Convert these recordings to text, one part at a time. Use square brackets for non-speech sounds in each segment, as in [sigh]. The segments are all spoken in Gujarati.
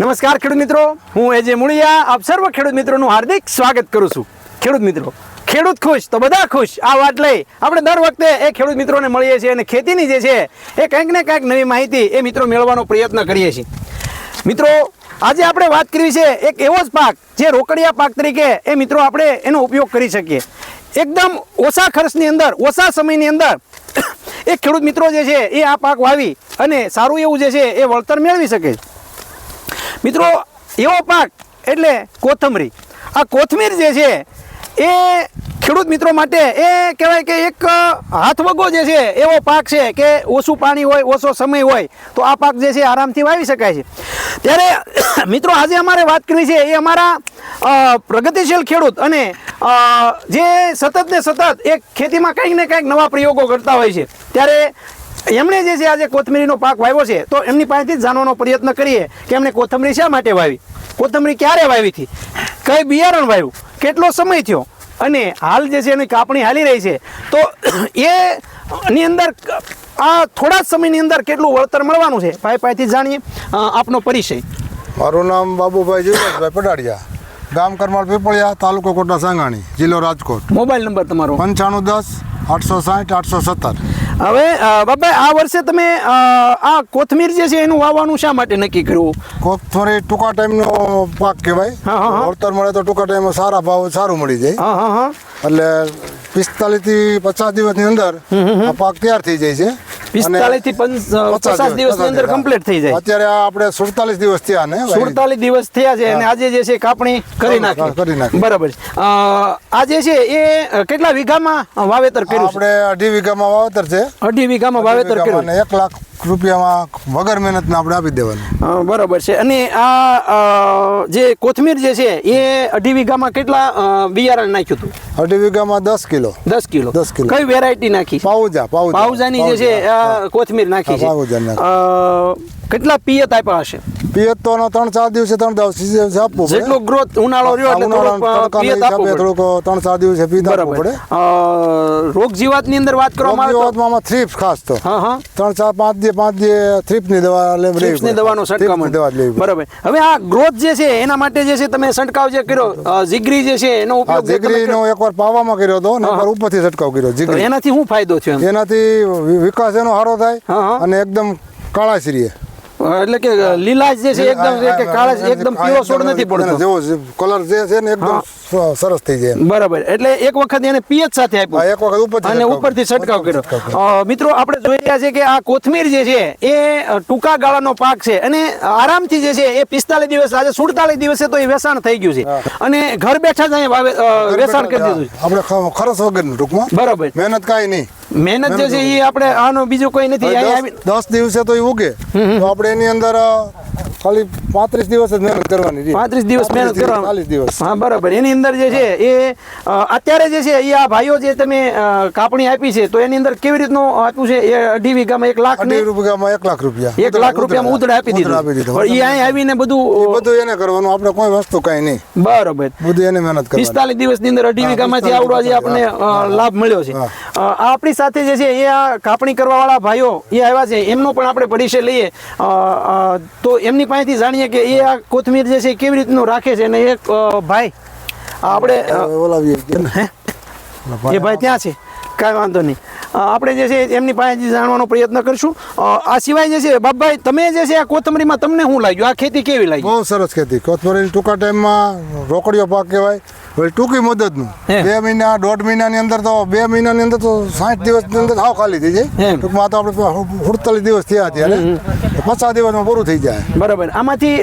નમસ્કાર ખેડૂત મિત્રો. હું એજે મુળિયા આપ સર્વ ખેડૂત મિત્રોનું હાર્દિક સ્વાગત કરું છું. ખેડૂત મિત્રો, ખેડૂત ખુશ તો બધા ખુશ. આ વાત લઈ આપણે દર વખતે એ ખેડૂત મિત્રોને મળીએ છીએ અને ખેતીની જે છે એ કંઈક ને કંઈક નવી માહિતી એ મિત્રો મેળવવાનો પ્રયત્ન કરીએ છીએ. મિત્રો, આજે આપણે વાત કરવી છે એક એવો જ પાક જે રોકડિયા પાક તરીકે એ મિત્રો આપણે એનો ઉપયોગ કરી શકીએ. એકદમ ઓછા ખર્ચની અંદર, ઓછા સમયની અંદર [coughs] એ ખેડૂત મિત્રો જે છે એ આ પાક વાવી અને સારું એવું જે છે એ વળતર મેળવી શકે છે. મિત્રો, એવો પાક એટલે કોથમરી. આ કોથમીર જે છે, એ ખેડૂત મિત્રો માટે એ કહેવાય કે એક હાથવગો જે છે, એવો પાક છે કે ઓછું પાણી હોય, ઓછો સમય હોય, તો આ પાક જે છે, આરામથી વાવી શકાય છે. ત્યારે, [coughs] મિત્રો, આજે અમારે વાત કરી છે, એ અમારા પ્રગતિશીલ ખેડૂત અને જે સતત ને સતત એક ખેતીમાં કંઈક ને કંઈક નવા પ્રયોગો કરતા હોય છે. ત્યારે એમણે જે છે આજે કોથમીરીનો પાક વાવ્યો છે તો એમની પાસેથી જ જાણવાનો પ્રયત્ન કરીએ કે એમણે કોથમરી શા માટે વાવી? કોથમરી ક્યારે વાવી હતી? કઈ બિયારણ વાવ્યું? કેટલો સમય થયો? અને હાલ જે છે એની કાપણી હાલી રહી છે તો એ ની અંદર આ થોડા સમયની અંદર કેટલું વળતર મળવાનું છે? ભાઈ પાસેથી જાણીએ આપનો પરિચય. મારું નામ બાબુભાઈ જીવરાજભાઈ પડાડિયા ગામ કરમાળ પીપળિયા તાલુકો કોટા સાંગાણી જિલ્લો રાજકોટ. મોબાઈલ નંબર તમારો. પંચાણું દસ આઠસો સાઠ આઠસો સત્તર. હવે બાપા આ વર્ષે તમે આ કોથમીર જે છે એનું વાવવાનું શા માટે નક્કી કર્યું? કોથમીર ટૂંકા ટાઈમનો પાક કહેવાય. હા, હા, હા. વળતર મળે તો ટૂંકા ટાઈમમાં સારા ભાવ સારું મળી જાય. હા હા હા. એટલે પિસ્તાલીસથી પચાસ દિવસની અંદર આ પાક તૈયાર થઈ જાય છે. પિસ્તાલીસથી પચાસ દિવસની અંદર કમ્પ્લીટ થઈ જાય. અત્યારે આપણે સુડતાલીસ દિવસ થયા ને સુડતાલીસ દિવસ થયા છે અને આજે જે છે કાપણી કરી નાખી. કરી નાખી. બરાબર આજે આ જે છે એ કેટલા વીઘામાં વાવેતર કર્યું આપણે અઢી વીઘામાં વાવેતર છે. અઢી વીઘામાં વાવેતર કર્યું એક લાખ રૂપિયામાં વગર મહેનતને આપણે આપી દેવાનું. બરાબર છે. અને આ જે કોથમીર જે છે એ અઢી વીઘામાં કેટલા બિયારણ નાખ્યું હતું? અઢી વીઘામાં દસ કિલો. દસ કિલો. દસ કિલો. કઈ વેરાયટી નાખી? પાઉજા પાઉજા. પાઉજાની જે છે કોથમીર નાખી પાઉજા છે નાખી. કેટલા પિયત આપ્યા હશે? પિયત તો ત્રણ ચાર દિવસે ત્રણ દિવસે આપવું પડે. જેટલો ગ્રોથ ઉનાળો રહ્યો એટલે પિયત આપવું પડે. થોડુંક ત્રણ ચાર દિવસે પીત આપવું પડે. રોગ જીવાતની અંદર વાત કરવામાં આવે તો? રોગજીવાતમાં થ્રીપ ખાસ તો. હા હા. ત્રણ ચાર પાંચ દી પાંચ થ્રીપની દવા લેવી. દવાનો છંટકાવ દવા લેવી બરાબર. હવે આ ગ્રોથ જે છે એના માટે જે છે તમે છંટકાવ જે કર્યો જીગરી જે છે એનો ઉપયોગ જીગરી નો એકવાર પાવામાં કર્યો હતો ને એકવાર ઉપરથી છંટકાવ કર્યો જીગરી. એનાથી શું ફાયદો છે એનાથી વિકાસ એનો સારો. થાય અને એકદમ કાળા શ્રીએ એટલે કે લીલા જે છે એકદમ કે કાળા એકદમ પીળો છોડ નથી પડતો જેવો કલર જે છે ને એકદમ સરસ થઈ જાય બરાબર એટલે એક વખત એને પીએચ સાથે આપ્યું એક વખત ઉપરથી અને ઉપરથી છંટકાવ કર્યો મિત્રો આપણે જોઈ રહ્યા છે કે આ કોથમીર જે છે એ ટૂંકા ગાળાનો પાક છે અને આરામથી જે છે એ પિસ્તાલીસ દિવસ આજે સુડતાલીસ દિવસે તો એ વેચાણ થઈ ગયું છે અને ઘર બેઠા જ અહીંયા વેસાણ વેચાણ કરી દીધું આપણે ખરસ વગરનું ટૂંકમાં બરાબર મહેનત કાંઈ નહીં મહેનત જે છે એ આપણે આનો બીજું કોઈ નથી. દસ- દિવસે તો એ ઉગે. તો આપણે એની અંદર ખાલી પાંત્રીસ દિવસ જ મહેનત કરવાની પાંત્રીસ દિવસ મહેનત દિવસ, કરવા ચાલીસ દિવસ. હા બરાબર. એની અંદર જે છે એ અત્યારે જે છે એ આ ભાઈઓ જે તમે કાપણી આપી છે તો એની અંદર કેવી રીતનું આપ્યું છે? એ અઢી વીઘામાં એક લાખ અઢી વીઘામાં એક લાખ રૂપિયા. એક લાખ રૂપિયામાં ઉધડા આપી દીધું. પણ એ અહીં આવીને બધું બધું એને કરવાનું. આપણે કોઈ વસ્તુ કઈ નહીં. બરાબર. બધું એને મહેનત કરવાની. પિસ્તાલીસ દિવસની અંદર અઢી વીઘામાંથી 45 આવડો જે આપણને લાભ મળ્યો છે. આ આપણી સાથે જે છે એ આ કાપણી કરવા વાળા ભાઈઓ એ આવ્યા છે. એમનો પણ આપણે પરિચય લઈએ. તો એમની પાસેથી જાણીએ કે એ આ કોથમીર જે છે કેવી રીતનું રાખે છે અને એક ભાઈ આપણે ઓલાવીએ હે? એ ભાઈ ત્યાં છે. કાંઈ વાંધો નહીં. આપણે જે છે એમની પાસેથી જાણવાનો પ્રયત્ન કરશું. આ સિવાય જે છે બાપભાઈ તમે જે છે આ કોથમરીમાં તમને શું લાગ્યું? આ ખેતી કેવી લાગી? બહુ સરસ ખેતી. કોથમરી ટૂંકા ટાઈમમાં રોકડીયો પાક કહેવાય. વળી ટૂંકી મુદતનું. બે મહિના દોઢ મહિનાની અંદર તો બે મહિનાની અંદર તો સાઠ દિવસની અંદર સાવ ખાલી થઈ જાય. ટૂંકમાં તો આપણે સુડતાલીસ દિવસ થયા અત્યારે તો પચાસ દિવસમાં પૂરું થઈ જાય. બરાબર. આમાંથી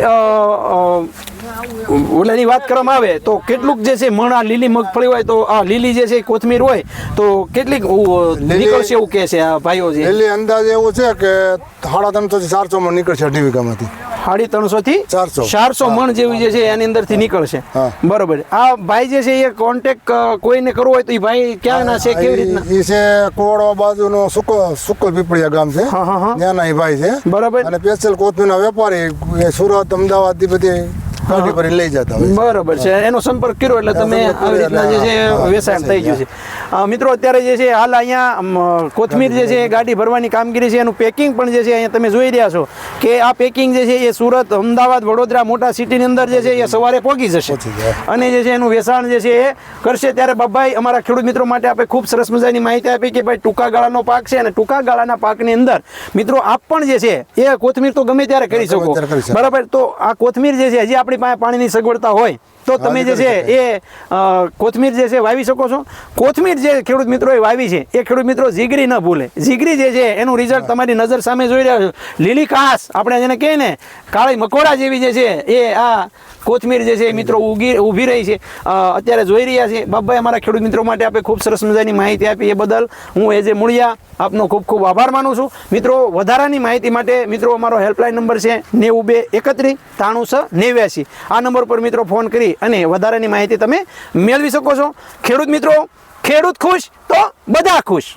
ઓલાની વાત કરવામાં આવે તો કેટલુંક જે છે મણ આ લીલી મગફળી હોય તો આ લીલી જે છે કોથમીર હોય તો કેટલીક નીકળશે એવું કે છે આ ભાઈઓ છે લીલી અંદાજ એવું છે કે સાડા ત્રણસો થી ચારસો માં નીકળશે અઢી વીઘામાંથી સાડી ત્રણસો થી ચારસો. ચારસો મણ જેવી જે છે એની અંદરથી નીકળશે. બરોબર. આ ભાઈ જે છે એ કોન્ટેક કોઈને કરવો હોય તો એ ભાઈ ક્યાં ના છે કેવી રીતના? એ છે કોળવા બાજુનો સુકો સુકલ પીપળિયા ગામ છે. હા, હા, હા. ત્યાંના એ ભાઈ છે. બરાબર. અને સ્પેશિયલ કોથમીરના વેપારી સુરત અમદાવાદથી બધી ગાડી ભરીને લઈ જતા હોય. બરોબર છે એનો સંપર્ક કર્યો એટલે તમે આવી રીતના જે છે વેચાણ થઈ ગયું છે મિત્રો અત્યારે જે છે હાલ અહીંયા કોથમીર જે છે ગાડી ભરવાની કામગીરી છે એનું પેકિંગ પણ જે છે અહીંયા તમે જોઈ રહ્યા છો કે આ પેકિંગ જે છે એ સુરત અમદાવાદ વડોદરા મોટા સિટીની અંદર જે છે એ સવારે પહોંચી જશે અને જે છે એનું વેચાણ જે છે એ કરશે ત્યારે બાબાઈ અમારા ખેડૂત મિત્રો માટે આપણે ખૂબ સરસ મજાની માહિતી આપી કે ભાઈ ટૂંકા ગાળાનો પાક છે અને ટૂંકા ગાળાના પાકની અંદર મિત્રો આપ પણ જે છે એ કોથમીર તો ગમે ત્યારે કરી શકો બરાબર તો આ કોથમીર જે છે હજી આપણી પાસે પાણીની સગવડતા હોય તો તમે જે છે એ કોથમીર જે છે વાવી શકો છો. કોથમીર જે ખેડૂત મિત્રોએ વાવી છે એ ખેડૂત મિત્રો જીગરી ન ભૂલે. જીગરી જે છે એનું રિઝલ્ટ તમારી નજર સામે જોઈ રહ્યા છો. લીલી કાસ આપણે જેને કહીએ ને કાળી મકોડા જેવી જે છે એ આ કોથમીર જે છે એ મિત્રો ઉગી ઊભી રહી છે. અત્યારે જોઈ રહ્યા છે. બાપભાઈ અમારા ખેડૂત મિત્રો માટે આપણે ખૂબ સરસ મજાની માહિતી આપી. એ બદલ હું એજે મૂળિયા, આપનો ખૂબ ખૂબ આભાર માનું છું. મિત્રો, વધારાની માહિતી માટે મિત્રો અમારો હેલ્પલાઇન નંબર છે નેવું બે એકત્રીસ ત્રાણું છ નેવ્યાસી. આ નંબર પર મિત્રો ફોન કરી અને વધારાની માહિતી તમે મેળવી શકો છો. ખેડૂત મિત્રો, ખેડૂત ખુશ તો બધા ખુશ.